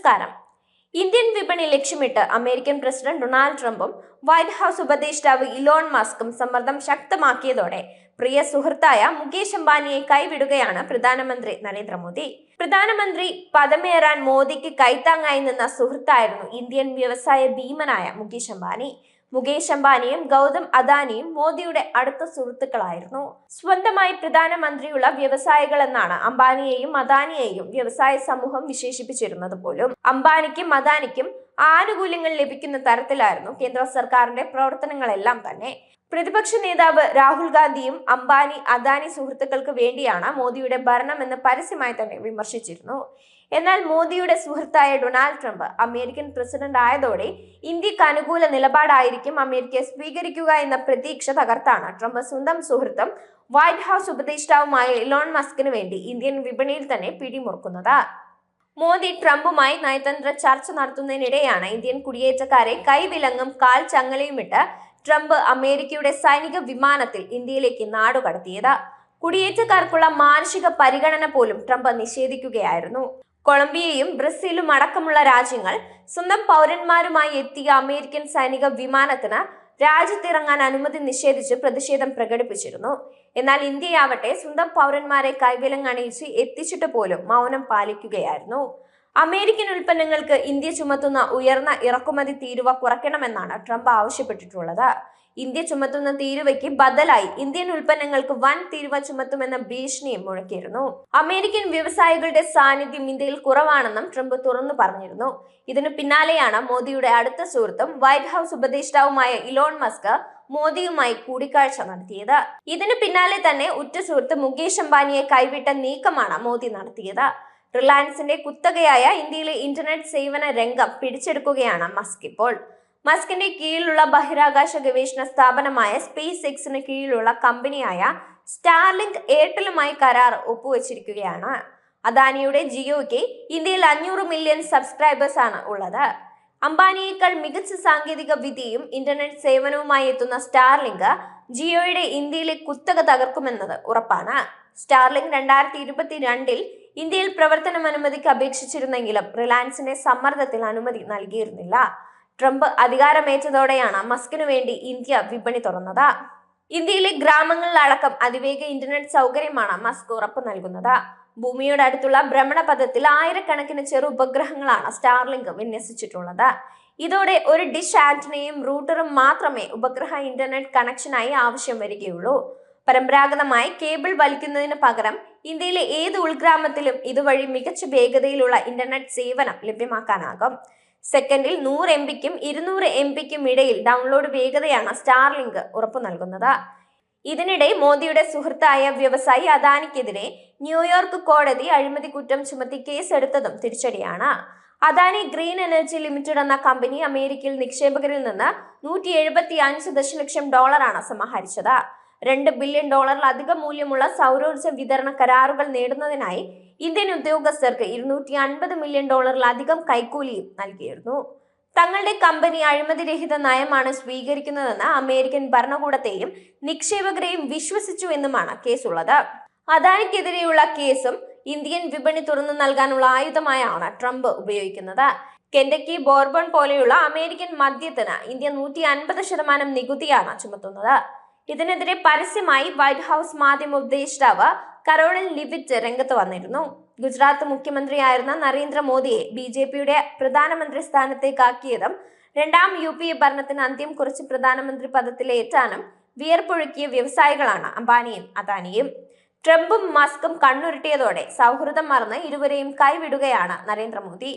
നമസ്കാരം. ഇന്ത്യൻ വിപണി ലക്ഷ്യമിട്ട് അമേരിക്കൻ പ്രസിഡന്റ് ഡൊണാൾഡ് ട്രംപും വൈറ്റ് ഹൗസ് ഉപദേഷ്ടാവ് ഇലോൺ മസ്കും സമ്മർദ്ദം ശക്തമാക്കിയതോടെ പ്രിയ സുഹൃത്തായ മുകേഷ് അംബാനിയെ കൈവിടുകയാണ് പ്രധാനമന്ത്രി നരേന്ദ്രമോദി. പ്രധാനമന്ത്രി പദമേറാൻ മോദിക്ക് കൈത്താങ്ങായി നിന്ന സുഹൃത്തായിരുന്നു ഇന്ത്യൻ വ്യവസായ ഭീമനായ മുകേഷ് അംബാനി. മുകേഷ് അംബാനിയും ഗൗതം അദാനിയും മോദിയുടെ അടുത്ത സുഹൃത്തുക്കളായിരുന്നു. സ്വന്തമായി പ്രധാനമന്ത്രിയുള്ള വ്യവസായികൾ എന്നാണ് അംബാനിയെയും അദാനിയെയും വ്യവസായ സമൂഹം വിശേഷിപ്പിച്ചിരുന്നത് പോലും. അംബാനിക്കും അദാനിക്കും ആനുകൂല്യങ്ങൾ ലഭിക്കുന്ന തരത്തിലായിരുന്നു കേന്ദ്ര സർക്കാരിന്റെ പ്രവർത്തനങ്ങളെല്ലാം തന്നെ. പ്രതിപക്ഷ നേതാവ് രാഹുൽ ഗാന്ധിയും അംബാനി അദാനി സുഹൃത്തുക്കൾക്ക് വേണ്ടിയാണ് മോദിയുടെ ഭരണമെന്ന് പരസ്യമായി തന്നെ വിമർശിച്ചിരുന്നു. എന്നാൽ മോദിയുടെ സുഹൃത്തായ ഡൊണാൾഡ് ട്രംപ് അമേരിക്കൻ പ്രസിഡന്റ് ആയതോടെ ഇന്ത്യയ്ക്ക് അനുകൂല നിലപാടായിരിക്കും അമേരിക്ക സ്വീകരിക്കുക എന്ന പ്രതീക്ഷ തകർത്താണ്. ട്രംപ് സ്വന്തം സുഹൃത്തും വൈറ്റ് ഹൗസ് ഉപദേഷ്ടാവുമായ ഇലോൺ മസ്കിന് വേണ്ടി ഇന്ത്യൻ വിപണിയിൽ തന്നെ പിടിമുറുക്കുന്നത്. മോദി ട്രംപുമായി നയതന്ത്ര ചർച്ച നടത്തുന്നതിനിടെയാണ് ഇന്ത്യൻ കുടിയേറ്റക്കാരെ കൈവിലങ്ങും കാൽ ചങ്ങലയുമിട്ട് ട്രംപ് അമേരിക്കയുടെ സൈനിക വിമാനത്തിൽ ഇന്ത്യയിലേക്ക് നാടുകടത്തിയത് കുടിയേറ്റക്കാർക്കുള്ള മാനുഷിക പരിഗണന പോലും ട്രംപ് നിഷേധിക്കുകയായിരുന്നു. കൊളംബിയയും ബ്രസീലും അടക്കമുള്ള രാജ്യങ്ങൾ സ്വന്തം പൗരന്മാരുമായി എത്തിയ അമേരിക്കൻ സൈനിക വിമാനത്തിന് രാജ്യത്തിറങ്ങാൻ അനുമതി നിഷേധിച്ച് പ്രതിഷേധം പ്രകടിപ്പിച്ചിരുന്നു. എന്നാൽ ഇന്ത്യയാവട്ടെ സ്വന്തം പൗരന്മാരെ കൈവിലങ്ങണിയിച്ച് എത്തിച്ചിട്ട് പോലും മൗനം പാലിക്കുകയായിരുന്നു. അമേരിക്കൻ ഉൽപ്പന്നങ്ങൾക്ക് ഇന്ത്യ ചുമത്തുന്ന ഉയർന്ന ഇറക്കുമതി തീരുവ കുറയ്ക്കണമെന്നാണ് ട്രംപ് ആവശ്യപ്പെട്ടിട്ടുള്ളത്. ഇന്ത്യ ചുമത്തുന്ന തീരുവയ്ക്ക് ബദലായി ഇന്ത്യൻ ഉൽപ്പന്നങ്ങൾക്ക് വൻ തീരുവ ചുമത്തുമെന്ന ഭീഷണിയും മുഴക്കിയിരുന്നു. അമേരിക്കൻ വ്യവസായികളുടെ സാന്നിധ്യം ഇന്ത്യയിൽ കുറവാണെന്നും ട്രംപ് തുറന്നു പറഞ്ഞിരുന്നു. ഇതിനു പിന്നാലെയാണ് മോദിയുടെ അടുത്ത സുഹൃത്തും വൈറ്റ് ഹൌസ് ഉപദേഷ്ടാവുമായ ഇലോൺ മസ്ക് മോദിയുമായി കൂടിക്കാഴ്ച നടത്തിയത്. ഇതിനു പിന്നാലെ തന്നെ ഉറ്റ സുഹൃത്ത് മുകേഷ് അംബാനിയെ കൈവിട്ട നീക്കമാണ് മോദി നടത്തിയത്. റിലയൻസിന്റെ കുത്തകയായ ഇന്ത്യയിലെ ഇന്റർനെറ്റ് സേവന രംഗം പിടിച്ചെടുക്കുകയാണ് മസ്ക് ഇപ്പോൾ. മസ്കിന്റെ കീഴിലുള്ള ബഹിരാകാശ ഗവേഷണ സ്ഥാപനമായ സ്പേസ് എക്സിന് കീഴിലുള്ള കമ്പനിയായ സ്റ്റാർലിങ്ക് എയർടെലുമായി കരാർ ഒപ്പുവെച്ചിരിക്കുകയാണ്. അദാനിയുടെ ജിയോയ്ക്ക് ഇന്ത്യയിൽ അഞ്ഞൂറ് മില്യൺ സബ്സ്ക്രൈബേഴ്സ് ആണ് ഉള്ളത്. അംബാനിയേക്കാൾ മികച്ച സാങ്കേതിക വിദ്യയും ഇന്റർനെറ്റ് സേവനവുമായി എത്തുന്ന സ്റ്റാർലിങ്ക് ജിയോയുടെ ഇന്ത്യയിലെ കുത്തക തകർക്കുമെന്നത് ഉറപ്പാണ്. സ്റ്റാർലിങ്ക് രണ്ടായിരത്തി ഇരുപത്തിരണ്ടിൽ ഇന്ത്യയിൽ പ്രവർത്തനം അനുമതിക്ക് അപേക്ഷിച്ചിരുന്നെങ്കിലും റിലയൻസിന്റെ സമ്മർദ്ദത്തിൽ അനുമതി നൽകിയിരുന്നില്ല. ട്രംപ് അധികാരമേറ്റതോടെയാണ് മസ്കിനു വേണ്ടി ഇന്ത്യ വിപണി തുറന്നത്. ഇന്ത്യയിലെ ഗ്രാമങ്ങളിലടക്കം അതിവേഗ ഇന്റർനെറ്റ് സൗകര്യമാണ് മസ്ക് ഉറപ്പ് നൽകുന്നത്. ഭൂമിയുടെ അടുത്തുള്ള ഭ്രമണപഥത്തിൽ ആയിരക്കണക്കിന് ചെറു ഉപഗ്രഹങ്ങളാണ് സ്റ്റാർലിങ്ക് വിന്യസിച്ചിട്ടുള്ളത്. ഇതോടെ ഒരു ഡിഷ് ആന്റിനയും റൂട്ടറും മാത്രമേ ഉപഗ്രഹ ഇന്റർനെറ്റ് കണക്ഷനായി ആവശ്യം വരികയുള്ളൂ. പരമ്പരാഗതമായി കേബിൾ വലിക്കുന്നതിന് പകരം ഇന്ത്യയിലെ ഏത് ഉൾഗ്രാമത്തിലും ഇതുവഴി മികച്ച വേഗതയിലുള്ള ഇന്റർനെറ്റ് സേവനം ലഭ്യമാക്കാനാകും. സെക്കൻഡിൽ നൂറ് എം പിക്കും ഇരുന്നൂറ് എം പിക്കും ഇടയിൽ ഡൗൺലോഡ് വേഗതയാണ് സ്റ്റാർലിങ്ക് ഉറപ്പു നൽകുന്നത്. ഇതിനിടെ മോദിയുടെ സുഹൃത്തായ വ്യവസായി അദാനിക്കെതിരെ ന്യൂയോർക്ക് കോടതി അഴിമതി കുറ്റം ചുമത്തി കേസെടുത്തതും തിരിച്ചടിയാണ്. അദാനി ഗ്രീൻ എനർജി ലിമിറ്റഡ് എന്ന കമ്പനി അമേരിക്കയിൽ നിക്ഷേപകരിൽ നിന്ന് നൂറ്റി എഴുപത്തി അഞ്ച് ദശലക്ഷം ഡോളറാണ് സമാഹരിച്ചത്. രണ്ട് ബില്യൺ ഡോളറിലധികം മൂല്യമുള്ള സൗരോർജ വിതരണ കരാറുകൾ നേടുന്നതിനായി ഇന്ത്യൻ ഉദ്യോഗസ്ഥർക്ക് ഇരുന്നൂറ്റി അൻപത് മില്യൺ ഡോളറിലധികം കൈക്കൂലിയും നൽകിയിരുന്നു. തങ്ങളുടെ കമ്പനി അഴിമതിരഹിത നയമാണ് സ്വീകരിക്കുന്നതെന്ന് അമേരിക്കൻ ഭരണകൂടത്തെയും നിക്ഷേപകരെയും വിശ്വസിച്ചു എന്നുമാണ് കേസുള്ളത്. അദാനിക്കെതിരെയുള്ള കേസും ഇന്ത്യൻ വിപണി തുറന്നു നൽകാനുള്ള ആയുധമായാണ് ട്രംപ് ഉപയോഗിക്കുന്നത്. കെൻഡക്കി ബോർബൺ പോലെയുള്ള അമേരിക്കൻ മദ്യത്തിന് ഇന്ത്യ നൂറ്റി അൻപത് ശതമാനം നികുതിയാണ് ചുമത്തുന്നത്. ഇതിനെതിരെ പരസ്യമായി വൈറ്റ് ഹൗസ് മാധ്യമ ഉപദേഷ്ടാവ് കരോളിൻ ലിവിറ്റ് രംഗത്ത് വന്നിരുന്നു. ഗുജറാത്ത് മുഖ്യമന്ത്രിയായിരുന്ന നരേന്ദ്രമോദിയെ ബി ജെ പിയുടെ പ്രധാനമന്ത്രി സ്ഥാനത്തേക്കാക്കിയതും രണ്ടാം യു പി എ ഭരണത്തിന് അന്ത്യം കുറിച്ച് പ്രധാനമന്ത്രി പദത്തിലേറ്റാനും വിയർപ്പൊഴുക്കിയ വ്യവസായികളാണ് അംബാനിയും അദാനിയും. ട്രംപും മസ്കും കണ്ണുരുട്ടിയതോടെ സൗഹൃദം മറന്ന് ഇരുവരെയും കൈവിടുകയാണ് നരേന്ദ്രമോദി.